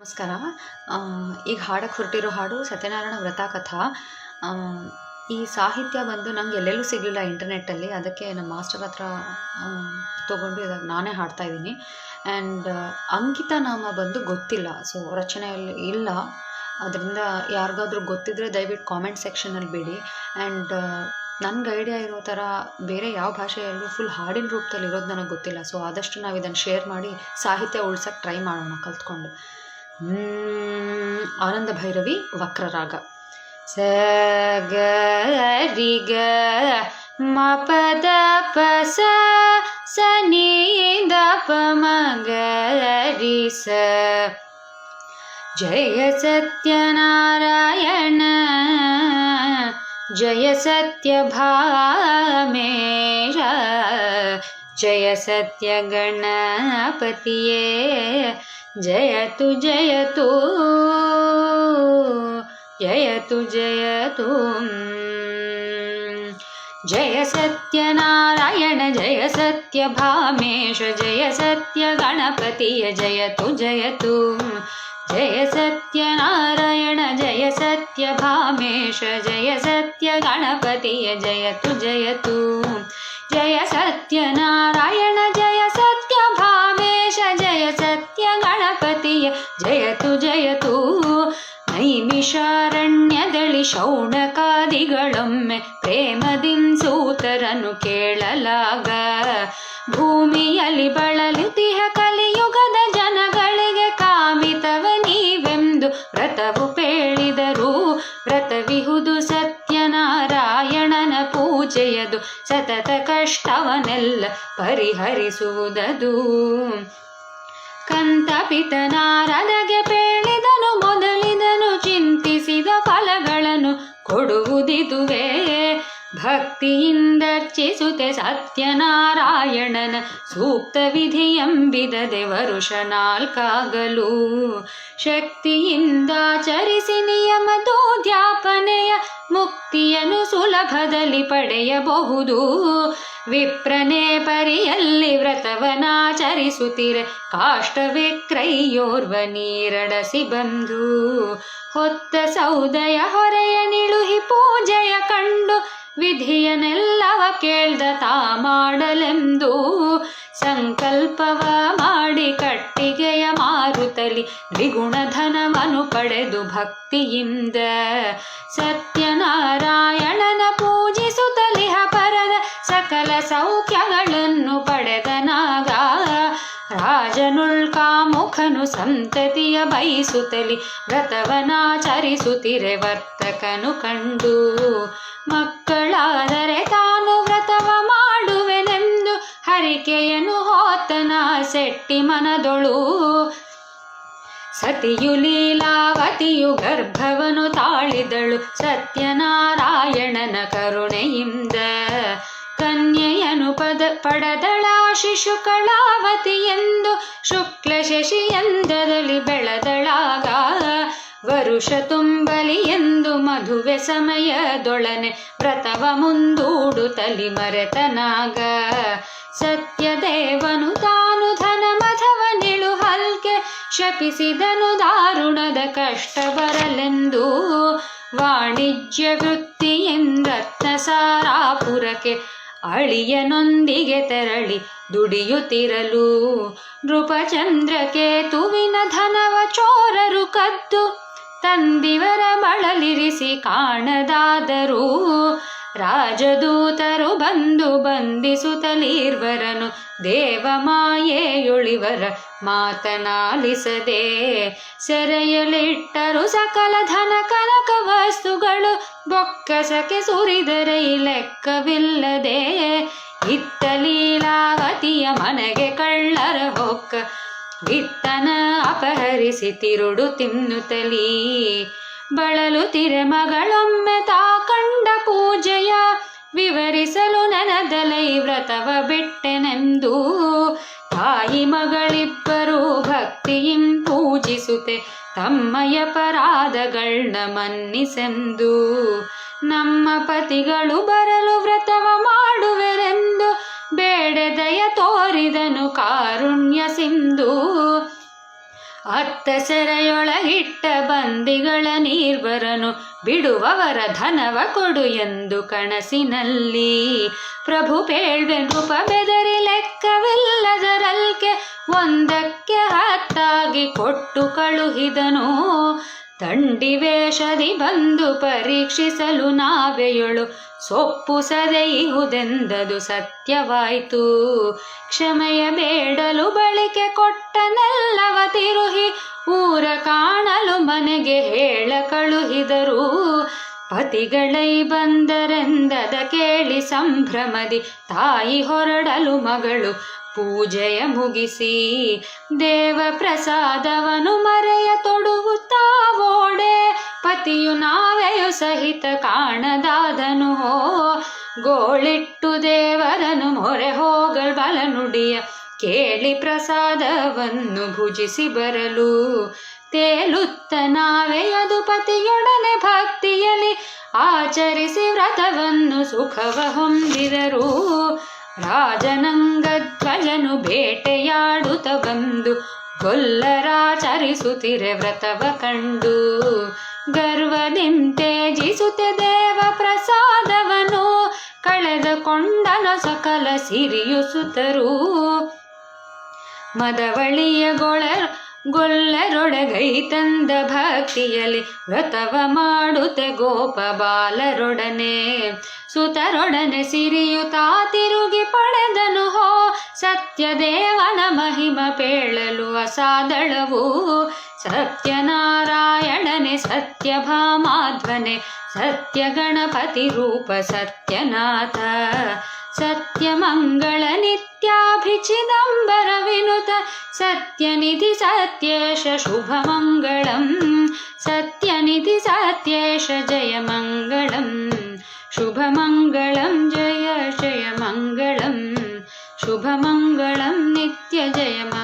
ನಮಸ್ಕಾರ. ಈಗ ಹಾಡಕ್ಕೆ ಹೊರಟಿರೋ ಹಾಡು ಸತ್ಯನಾರಾಯಣ ವ್ರತ ಕಥಾ. ಈ ಸಾಹಿತ್ಯ ಬಂದು ನಂಗೆ ಎಲ್ಲೆಲ್ಲೂ ಸಿಗಲಿಲ್ಲ ಇಂಟರ್ನೆಟ್ಟಲ್ಲಿ. ಅದಕ್ಕೆ ನಮ್ಮ ಮಾಸ್ಟರ್ ಹತ್ರ ತೊಗೊಂಡು ಇದಾಗ ನಾನೇ ಹಾಡ್ತಾ ಇದ್ದೀನಿ. ಆ್ಯಂಡ್ ಅಂಕಿತ ನಾಮ ಬಂದು ಗೊತ್ತಿಲ್ಲ. ಸೊ, ರಚನೆಯಲ್ಲಿ ಇಲ್ಲ. ಅದರಿಂದ ಯಾರಿಗಾದ್ರೂ ಗೊತ್ತಿದ್ದರೆ ದಯವಿಟ್ಟು ಕಾಮೆಂಟ್ ಸೆಕ್ಷನಲ್ಲಿ ಬಿಡಿ. ಆ್ಯಂಡ್ ನನಗೆ ಐಡಿಯಾ ಇರೋ ಥರ ಬೇರೆ ಯಾವ ಭಾಷೆಯಲ್ಲೂ ಫುಲ್ ಹಾಡಿನ ರೂಪದಲ್ಲಿ ಇರೋದು ನನಗೆ ಗೊತ್ತಿಲ್ಲ. ಸೊ, ಆದಷ್ಟು ನಾವು ಇದನ್ನು ಶೇರ್ ಮಾಡಿ ಸಾಹಿತ್ಯ ಉಳ್ಸೋಕ್ಕೆ ಟ್ರೈ ಮಾಡೋಣ ಕಲ್ತ್ಕೊಂಡು. ஆனந்த பைரவி வக்ரராக. ச க ரி க ம ப த ப ச ச நீ த ப ம க ரி ச ஜய சத்யநாராயண जय सत्यभामेर जय सत्यगणपतिये जय तु जय तु जय सत्यनारायण, जय सत्यभामेश, जय सत्य गणपति जयतु जयतु। जय सत्यनारायण, जय सत्यभामेश, जय सत्य सत्यगणपतिय, जयतु जयतु। जय सत्यनारायण ನೈಮಿಷಾರಣ್ಯದಳಿ ಶೌನಕಾದಿಗಳೊಮ್ಮೆ ಪ್ರೇಮದಿಂ ಸೂತರನು ಕೇಳಲಾಗ. ಭೂಮಿಯಲ್ಲಿ ಬಳಲುತಿಹ ಕಲಿಯುಗದ ಜನಗಳಿಗೆ ಕಾಮಿತವ ನೀವೆಂದು ವ್ರತವು ಪೇಳಿದರು. ವ್ರತವಿಹುದು ಸತ್ಯನಾರಾಯಣನ ಪೂಜೆಯದು. ಸತತ ಕಷ್ಟವನೆಲ್ಲ ಪರಿಹರಿಸುವುದದು. ಕಂತಪಿತನಾರದಗೆ ಪೇಳಿದನು ಮೊದಲಿದನು ಚಿಂತಿಸಿದ ಫಲಗಳನ್ನು ಕೊಡುವುದಿದುವೇ. ಭಕ್ತಿಯಿಂದರ್ಚಿಸುತ್ತೆ ಸತ್ಯನಾರಾಯಣನ ಸೂಕ್ತ ವಿಧಿಯಂಬಿದದೆ ವರುಷ ನಾಲ್ಕಾಗಲು. ಶಕ್ತಿಯಿಂದಾಚರಿಸಿ ನಿಯಮದೋದ್ಯಾಪನೆಯ ಮುಕ್ತಿಯನ್ನು ಸುಲಭದಲ್ಲಿ ಪಡೆಯಬಹುದು. ವಿಪ್ರನೇ ಪರಿಯಲ್ಲಿ ವ್ರತವನಾಚರಿಸುತ್ತಿರೆ ಕಾಷ್ಟವಿಕ್ರೈಯೋರ್ವ ನೀರಡಸಿ ಬಂದು ಹೊತ್ತ ಸೌದಯ ಹೊರೆಯ ನಿಳುಹಿ ಪೂಜೆಯ ಕಂಡು ವಿಧಿಯನೆಲ್ಲವ ಕೇಳ್ದ ತಾ ಮಾಡಲೆಂದು ಸಂಕಲ್ಪವ ಮಾಡಿ ಕಟ್ಟಿಗೆಯ ಮಾರುತಲಿ ದ್ವಿಗುಣಧನವನು ಪಡೆದು ಭಕ್ತಿಯಿಂದ ಸತ್ಯನಾರಾಯಣನ ಪೂಜಿಸುತ್ತಲಿಹ ಪರದ ಸಕಲ ಸೌಖ್ಯಗಳನ್ನು ಪಡೆದನಾಗ ರಾಜನುಳ್ಕಾಮುಖನು ಸಂತತಿಯ ಬಯಸುತ್ತಲಿ ವ್ರತವನಾಚರಿಸುತ್ತಿರೆ ವರ್ತಕನು ಕಂಡು. ಮಕ್ಕಳಾದರೆ ತಾನು ವ್ರತವ ಮಾಡುವೆನೆಂದು ಹರಿಕೆಯನು ಹೋತನ ಸೆಟ್ಟಿ ಮನದೊಳು. ಸತಿಯು ಲೀಲಾವತಿಯು ಗರ್ಭವನು ತಾಳಿದಳು, ಸತ್ಯನಾರಾಯಣನ ಕರುಣೆಯಿಂದ. ಕನ್ಯೆಯನು ಪದ ಪಡದಳ ಶಿಶು ಎಂದು ಶುಕ್ಲ ಶಶಿಯಂದದಲ್ಲಿ ಬೆಳೆದಳಾಗ ವರುಷ ತುಂಬಲಿ ಎಂದು ಮದುವೆ ಸಮಯದೊಳನೆ ವ್ರತವ ಮುಂದೂಡುತ್ತಲಿ ಮರೆತನಾಗ. ಸತ್ಯದೇವನು ತಾನು ಧನ ಮಧವ ನಿಳು ಹಲ್ಕೆ ಶಪಿಸಿದನು ದಾರುಣದ ಕಷ್ಟ ಬರಲೆಂದು ವಾಣಿಜ್ಯ ವೃತ್ತಿಯಿಂದ ಸಾರಾಪುರಕ್ಕೆ ಅಳಿಯನೊಂದಿಗೆ ತೆರಳಿ ದುಡಿಯುತ್ತಿರಲು. ನೃಪಚಂದ್ರಕೇತುವಿನ ಧನವ ಚೋರರು ಕದ್ದು ತಂದಿವರ ಬಳಲಿರಿಸಿ ಕಾಣದಾದರೂ ರಾಜದೂತರು ಬಂದು ಬಂಧಿಸುತ್ತಲೀರ್ವರನು ದೇವಮಾಯೆಯೊಳಿವರ ಮಾತನಾಲಿಸದೆ ಸೆರೆಯಲಿಟ್ಟರು ಸಕಲ ಧನ ಕನಕ ವಸ್ತುಗಳು ಬೊಕ್ಕಸಕ್ಕೆ ಸುರಿದರೆ ಲೆಕ್ಕವಿಲ್ಲದೆ ಇತ್ತ ಲೀಲಾವತಿಯ ಮನೆಗೆ ಕಳ್ಳರ ಹೊಕ್ಕ ಬಿತ್ತನ ಅಪಹರಿಸಿ ತಿರುಡು ತಿನ್ನುತ್ತಲೀ. ಬಳಲು ತಿರೆ ಮಗಳೊಮ್ಮೆ ತಾ ಕಂಡ ಪೂಜೆಯ ವಿವರಿಸಲು ನನದಲೈ ವ್ರತವ ಬಿಟ್ಟೆನೆಂದು. ತಾಯಿ ಮಗಳಿಬ್ಬರು ಭಕ್ತಿಯಿಂ ಪೂಜಿಸುತ್ತೆ ತಮ್ಮಯ ಪರಾಧಗಳನ್ನ ಮನ್ನಿಸೆಂದು. ನಮ್ಮ ಪತಿಗಳು ಬರಲು ವ್ರತವ ಮಾಡುವೆರೆಂದು, ಬೇಡದಯ ತೋರಿದನು ಕಾರುಣ್ಯ ಸಿಂಧು. ಅತ್ತ ಸೆರೆಯೊಳಗಿಟ್ಟ ಬಂದಿಗಳ ನೀರ್ವರನು ಬಿಡುವವರ ಧನವ ಕೊಡು ಎಂದು ಕನಸಿನಲ್ಲಿ. ಪ್ರಭು ಪೇಳ್ವೆ ನೃಪ ಬೆದರಿ ಲೆಕ್ಕವಿಲ್ಲದರಲ್ಕೆ ಒಂದಕ್ಕೆ ಹತ್ತಾಗಿ ಕೊಟ್ಟು ಕಳುಹಿದನು. ತಂಡಿ ವೇಷದಿ ಬಂದು ಪರೀಕ್ಷಿಸಲು ನಾವೆಯೊಳು ಸೊಪ್ಪು ಸದೆಯುವುದೆಂದದು ಸತ್ಯವಾಯಿತು. ಕ್ಷಮೆಯ ಬೇಡಲು ಕೊಟ್ಟನೆಲ್ಲವ ತಿರುಹಿ, ಊರ ಕಾಣಲು ಮನೆಗೆ ಹೇಳ ಕಳುಹಿದರು. ಪತಿಗಳೈ ಬಂದರೆಂದದ ಕೇಳಿ ಸಂಭ್ರಮದಿ, ತಾಯಿ ಹೊರಡಲು ಮಗಳು ಪೂಜೆಯ ಮುಗಿಸಿ. ದೇವ ಪ್ರಸಾದವನು ಮರೆಯ ತೊಡುವುತ್ತಾ ಓಡೆ, ಪತಿಯು ನಾವೆಯು ಸಹಿತ ಕಾಣದಾದನು ಹೋ. ಗೋಳಿಟ್ಟು ದೇವರನು ಮೊರೆ ಹೋಗಲ್ ಬಲನುಡಿಯ ಕೇಳಿ ಪ್ರಸಾದವನ್ನು ಭುಜಿಸಿ ಬರಲು. ತೇಲುತ್ತ ನಾವೆಯದು ಪತಿಯೊಡನೆ ಭಕ್ತಿಯಲ್ಲಿ ಆಚರಿಸಿ ವ್ರತವನ್ನು ಸುಖವ ಹೊಂದಿದರು. ರಾಜನಂಗಧ್ವಜನು ಬೇಟೆಯಾಡುತ್ತ ಬಂದು ಗೊಲ್ಲರಾಚರಿಸುತ್ತಿರೆ ವ್ರತವ ಕಂಡು. ಗರ್ವದಿಂತೇಜಿಸುತ್ತೆ ದೇವ ಪ್ರಸಾದವನು ಕಳೆದುಕೊಂಡನ ಸಕಲ ಸಿರಿಯುಸುತ್ತರೂ. ಮದವಳಿಯ ಗೊಳರ್ ಗೊಲ್ಲರೊಡಗೈ ತಂದ ಭಕ್ತಿಯಲ್ಲಿ ವ್ರತವ ಮಾಡುತ್ತೆ ಗೋಪ ಬಾಲರೊಡನೆ. ಸುತರೊಡನೆ ಸಿರಿಯುತಾ ತಿರುಗಿ ಪಡೆದನು ಹೋ ಸತ್ಯದೇವನ ಮಹಿಮ ಪೇಳಲು ಅಸಾದಳವು. ಸತ್ಯನಾರಾಯಣನೆ ಸತ್ಯಭಾಮಾಧ್ವನೆ ಸತ್ಯ ಗಣಪತಿ ರೂಪ ಸತ್ಯನಾಥ. सत्यमङ्गलनित्याभिचिदम्बरविनुत सत्यनिधि सत्येष शुभमङ्गलम् सत्यनिधि सत्येष जयमङ्गलम् शुभमङ्गलं जय जयमङ्गलम् मङ्गलम् नित्य जयम